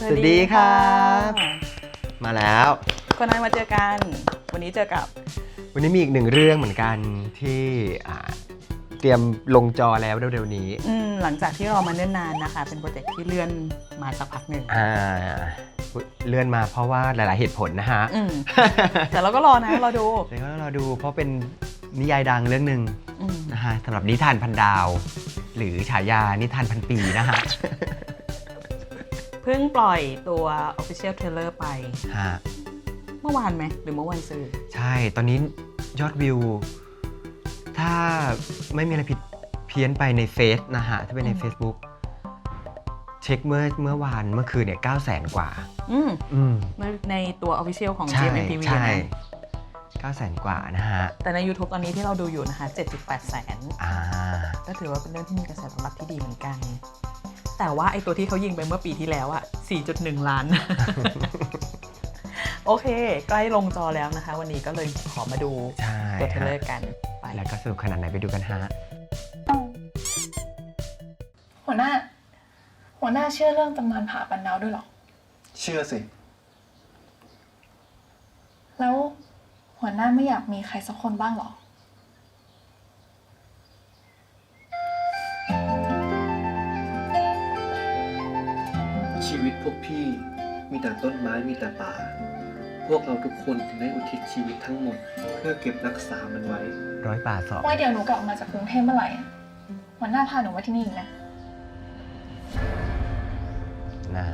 สวัสดีครับะมาแล้วคนนั้นมาเจอกัน วันนี้เจอกับ วันนี้มีอีกหนึ่งเรื่องเหมือนกันที่อ่าเตรียมลงจอแล้วเร็วๆนี้อืมหลังจากที่รอมาเนิ่นนานนะคะ เป็นโปรเจกต์ที่เลื่อนมาสักพักหนึ่งอ่าเลื่อนมาเพราะว่าหลายๆเหตุผลนะฮะอืมแต่เราก็รอนะรอดูเดี๋ยวก็รอดูเพราะเป็นนิยายดังเรื่องหนึ่งอืมนะฮะสำหรับนิทานพันดาว หรือฉายานิทานพันปีนะฮะเพิ่งปล่อยตัว Official Trailer ไป ฮะเมื่อวานไหม หรือเมื่อวันซื้อ ใช่ตอนนี้ยอดวิว ถ้าไม่มีอะไรผิดเพี้ยนไปในเฟซนะฮะ ถ้าเป็นใน อืม Facebook เช็คเมื่อเมื่อวานเมื่อคืนเนี่ย9 0 0 0 0 กว่า อืมอืมในในตัว Official ของ ใช่ GMMTV ใช่นะ9 0 0 0 0 กว่านะฮะ แต่ใน YouTube ตอนนี้ที่เราดูอยู่นะคะ 7.8 แสน อ่า ก็ถือว่าเป็นเรื่องที่มีกระแสตอบรับที่ดีเหมือนกัน แต่ว่าไอตัวที่เขายิงไปเมื่อปีที่แล้วอะ4.1 ล้าน โอเค ใกล้ลงจอแล้วนะคะ วันนี้ก็เลยขอมาดูใช่ตัวเทรลเลอฮะร์กันไปแล้วก็สนุกขนาดไหนไปดูกันฮะ หัวหน้า หัวหน้าเชื่อเรื่องตำนานผาปันดาวด้วยเหรอ เชื่อสิ แล้วหัวหน้าไม่อยากมีใครสักคนบ้างเหรอ วิตพวกพี่มีแต่ต้นไม้มีแต่ป่า พวกเราทุกคนถึงได้อุทิศชีวิตทั้งหมด เพื่อเก็บรักษามันไว้ ร้อยป่าสอบไว้เดี๋ยวหนูกลับมาจากกรุงเทพเมื่อไหร่อะหัวหน้าพาหนูมาที่นี่อีกนะ นะ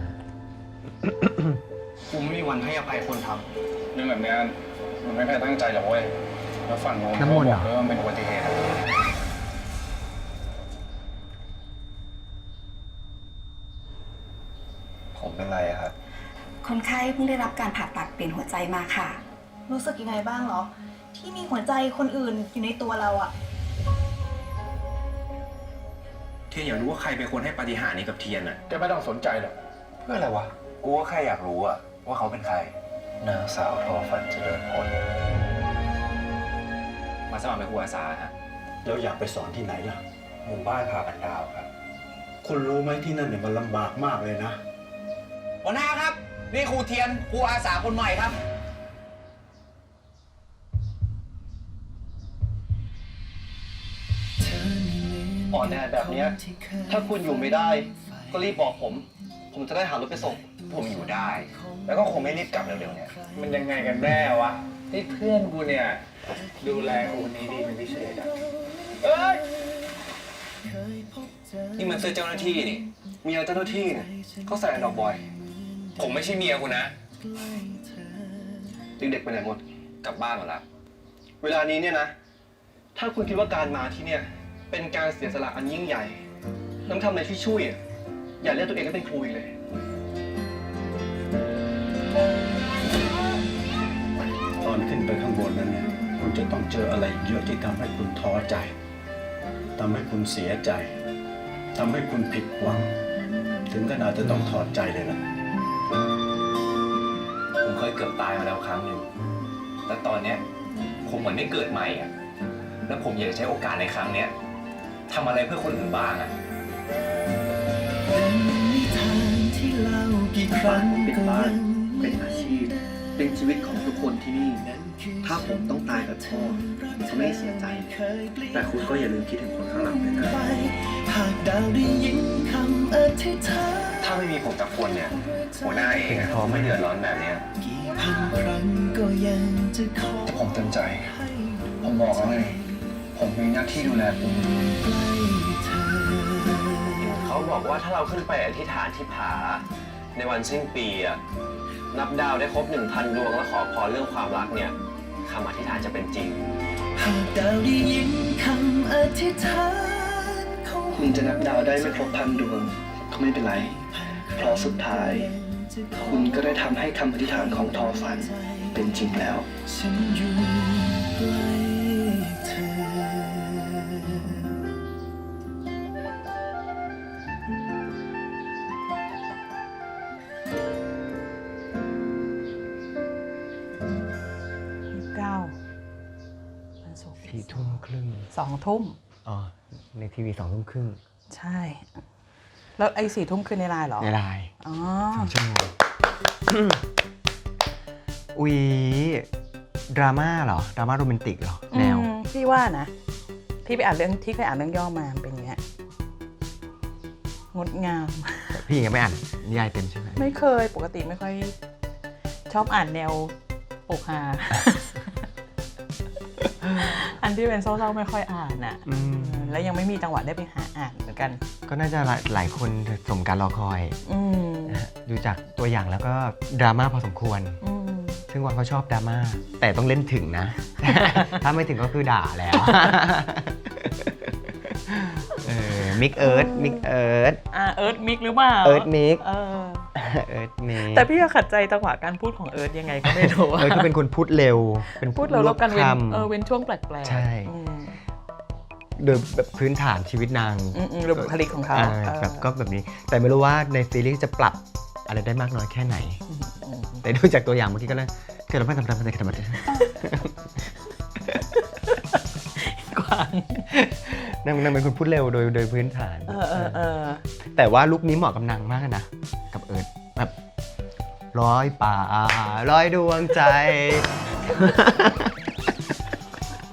กูไม่มีวันให้อภัยคนทเรื่องแบบเนี้ยมันไม่ใครตั้งใจหรอกเว้ยแล้วฝั่งโน้นน้ำมเขานต์บเหรออกด้วยว่ามันเป็นอุบัติเหตุอะ ผมเป็นไรอะครับ คนไข้เพิ่งได้รับการผ่าตัดเปลี่ยนหัวใจมาค่ะ รู้สึกยังไงบ้างเหรอ ที่มีหัวใจคนอื่นอยู่ในตัวเราอะเทียนอยากรู้ว่าใครเป็นคนให้ปาฏิหาริย์นี้กับเทียนอะแกไม่ต้องสนใจหรอก เพื่ออะไรวะ กูก็แค่อยากรู้อะว่าเขาเป็นใคร นางสาวทอฝันเจริญผลมาสมัครเป็นครูอาสาฮะแล้วอยากไปสอนที่ไหนล่ะ หมู่บ้านผาปันดาวครับ คุณรู้ไหมที่นั่นเนี่ยมันลำบากมากเลยนะหัวหน้าครับ นี่ครูเทียนครูอาสาคนใหม่ครับ อ่อนแอแบบเนี้ยถ้าคุณอยู่ไม่ได้ ก็รีบบอกผม ผมจะได้หารถไปส่ง ผมอยู่ได้ แล้วก็คงไม่รีบกลับเร็วๆเนี่ย มันยังไงกันแน่วะที่เพื่อนกูเนี่ย ดูแลกูคนนี้ดีเป็นพิเศษอะเอ้ยนี่มันเสื้อเจ้าหน้าที่นี่ เมียเจ้าหน้าที่เนี่ยเขาใส่ดอกบอย ผมไม่ใช่เมียคุณนะ เด็กๆไปไหนหมด กลับบ้านหมดละเวลานี้เนี่ยนะ ถ้าคุณคิดว่าการมาที่เนี่ย เป็นการเสียสละอันยิ่งใหญ่ น้ำทำอะไรที่ช่วยอะอย่าเรียกตัวเองว่าเป็นครูอีกเลย ตอนขึ้นไปข้างบนนั้นเนี่ยคุณจะต้องเจออะไรเยอะที่ทำให้คุณท้อใจทำให้คุณเสียใจทำให้คุณผิดหวัง ถึงขนาดจะต้องถอดใจเลยนะ เคยเกือบตายมาแล้วครั้งหนึ่งแต่ตอนเนี้ยผมเหมือนได้เกิดใหม่อะแล้วผมอยากจะใช้โอกาสในครั้งเนี้ยทำอะไรเพื่อคนอื่นบ้างอะบ้านเป็นบ้านเป็นอาชีพ เป็นชีวิตของทุกคนที่นี่ ถ้าผมต้องตายแบบพ่อผมจะไม่เสียใจ แต่คุณก็อย่าลืมคิดถึงคนข้างหลังด้วยนะถ้าไม่มีผมกับคนเนี่ยหัวหน้าเองอะเขาไม่เดือดร้อนแบบเนี้ยแต่ผมเต็มใจ ผมบอกแล้วไงผมมีหน้าที่ดูแลคุณเขาบอกว่าถ้าเราขึ้นไปอธิษฐานที่ผา ในวันสิ้นปีอะนับดาวได้ครบหนึ่งพันดวงแล้วขอพรเรื่องความรักเนี่ยคำอธิษฐานจะเป็นจริงคุณจะนับดาวได้ไม่ครบพันดวงก็ไม่เป็นไรเพราะสุดท้าย คุณก็ได้ทำให้คำอธิษฐานของทอฝันเป็นจริงแล้วเก้าวันศุกร์สี่ทุ่มครึ่งสองทุ่ม อ๋อ ในทีวีสองทุ่มครึ่ง ใช่ แล้วไอ้สี่ทุ่มคือในไลน์เหรอในไลน์อ๋อสองชั่วโมงอุ๊ยดราม่าเหรอดราม่าโรแมนติกเหรอแนวอืมพี่ว่านะ พี่ไปอ่านเรื่องที่เคยอ่านเรื่องย่อมามันเป็นอย่างเงี้ยงดงาม พี่ยังไม่อ่านนิยายเต็มใช่ไหมไม่เคยปกติไม่ค่อย ชอบอ่านแนวอกหา อันที่เป็นเศร้าๆไม่ค่อยอ่านอะอืมเออแล้วยังไม่มีจังหวะได้ไปหาอ่านเหมือนกัน ก็น่าจะหลายหลายคนสมการรอคอยอืมนะฮะดูจากตัวอย่างแล้วก็ดราม่าพอสมควร อืมซึ่งวันเขาชอบดราม่าแต่ต้องเล่นถึงนะ ถ้าไม่ถึงก็คือด่าแล้วเออมิกเอิร์ธมิกเอิร์ธอ่าเอิร์ธมิกหรือเปล่า เอิร์ธมิก เออ เอิร์ธมิกแต่พี่ก็ขัดใจจังหวะการพูดของเอิร์ธยังไงก็ไม่รู้เอิร์ธก็เป็นคนพูดเร็ว เป็นพูดแล้วแล้วกันเว้นรวบคำเออเว้นช่วงแปลกๆใช่อืมโดยแบบพื้นฐานชีวิตนางอืมอืมหรือบุคลิกของเขาอ่าเออแบบก็แบบนี้ แต่ไม่รู้ว่าในซีรีส์จะปรับอะไรได้มากน้อยแค่ไหนอืมอืมแต่ดูจากตัวอย่างเมื่อกี้ก็เลยเกิดอะไรไม่ทำทำอะไรกันมากวางนางนางเป็นคนพูดเร็วโดยโดยพื้นฐานเออเออเออแต่ว่าลุคนี้เหมาะกับนางมากนะ ร้อยป่าร้อยดวงใจ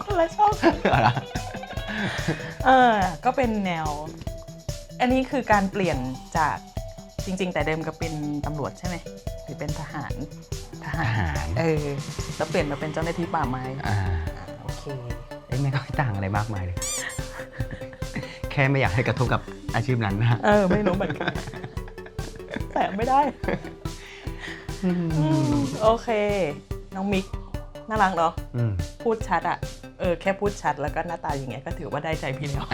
คนละชอบเออ ก็เป็นแนว อันนี้คือการเปลี่ยนจากจริง ๆ แต่เดิมก็เป็นตำรวจใช่ไหมหรือเป็นทหารทหารทหารเออแล้วเปลี่ยนมาเป็นเจ้าหน้าที่ป่าไม้อ่าอ่าโอเคเอ้ยไม่ก็ไม่ต่างอะไรมากมายเลย แค่ไม่อยากให้กระทบกับอาชีพนั้นนะ เออ ไม่รู้เหมือนกันแต่ไม่ได้อืม โอเค น้องมิกน่ารักเนาะอืมพูดชัดอะเออแค่พูดชัดแล้วก็หน้าตาอย่างเงี้ยก็ถือว่าได้ใจพี่แล้ว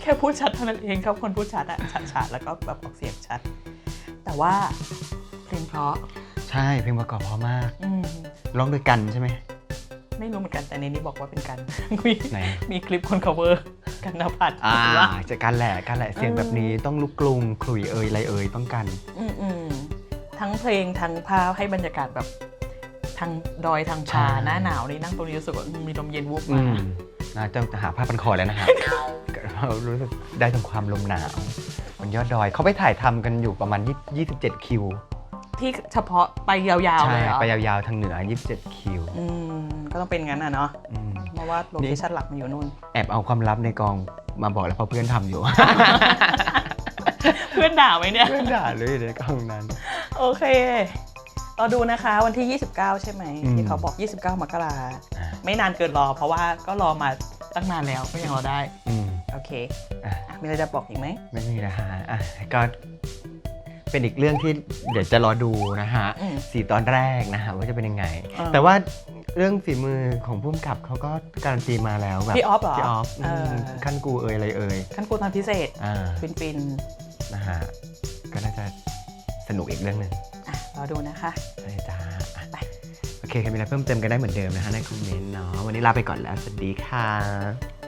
แค่พูดชัดเท่านั้นเองครับคนพูดชัดอะชัดชัดแล้วก็แบบออกเสียงชัด แต่ว่าเพลงเพราะใช่เพลงประกอบเพราะมากอืมร้องโดยกันใช่ไหมไม่รู้เหมือนกันแต่ในนี้บอกว่าเป็นกันมีไหนมีคลิปคน cover กันนภัทรอ่าเห็นปะจะการแหละการแหละเสียงแบบนี้ต้องลุกกลุงขลุ่ยเอ่ยอะไรเอ่ยต้องกัน อืมอืม ทั้งเพลงทั้งภาพให้บรรยากาศแบบทางดอยทางใช่ชาหน้าหนาวนี่นั่งตรงนี้รู้สึกว่ามีลมเย็นวูบอืมามน่าจะหาผ้าพันคอแล้วนะฮะเรารู้สึกได้ถึงความลมหนาวบนยอดดอยเขาไปถ่ายทำกันอยู่ประมาณ20 27 คิว ที่เฉพาะไปยาวๆใช่ เลยเหรอไปยาวๆทางเหนือ 27 คิวอืมก็ต้องเป็นงั้นอะเนาะอืม เพราะว่าโลเคชั่นหลักมันอยู่นู่น แอบเอาความลับในกองมาบอกแล้วเพราะเพื่อนทำอยู่ เพื่อนด่าไหมเนี่ย เพื่อนด่าเลยในกองนั้น โอเครอดูนะคะวันที่ 29 ใช่ไหมอืม ที่เขาบอก 29 มกราอ่าไม่นานเกินรอ เพราะว่าก็รอมาตั้งนานแล้วก็ยังรอได้ อืม โอเคอะ อะมีอะไรจะบอกอีกไหม ไม่มีนะฮะอะก็เป็นอีกเรื่องที่เดี๋ยวจะรอดูนะฮะอืมสี่ตอนแรกนะฮะว่าจะเป็นยังไง เออ แต่ว่าเรื่องฝีมือของพุ่มกับเขาก็การันตีมาแล้วแบบพี่ออฟเหรอพี่ออฟเออมขั้นกูเอ่ยอะไรเอ่ยขั้นกูตอนพิเศษอ่า ฟินฟินนะฮะก็น่าจะส นุกอีกเรื่องหนึ่งๆอะรอดูนะคะใช่จ้าอะโอเคใครมีอะไรเพิ่มเติมกันได้เหมือนเดิมนะฮะในคอมเมนต์เนาะวันนี้ลาไปก่อนแล้วสวัสดีค่ะ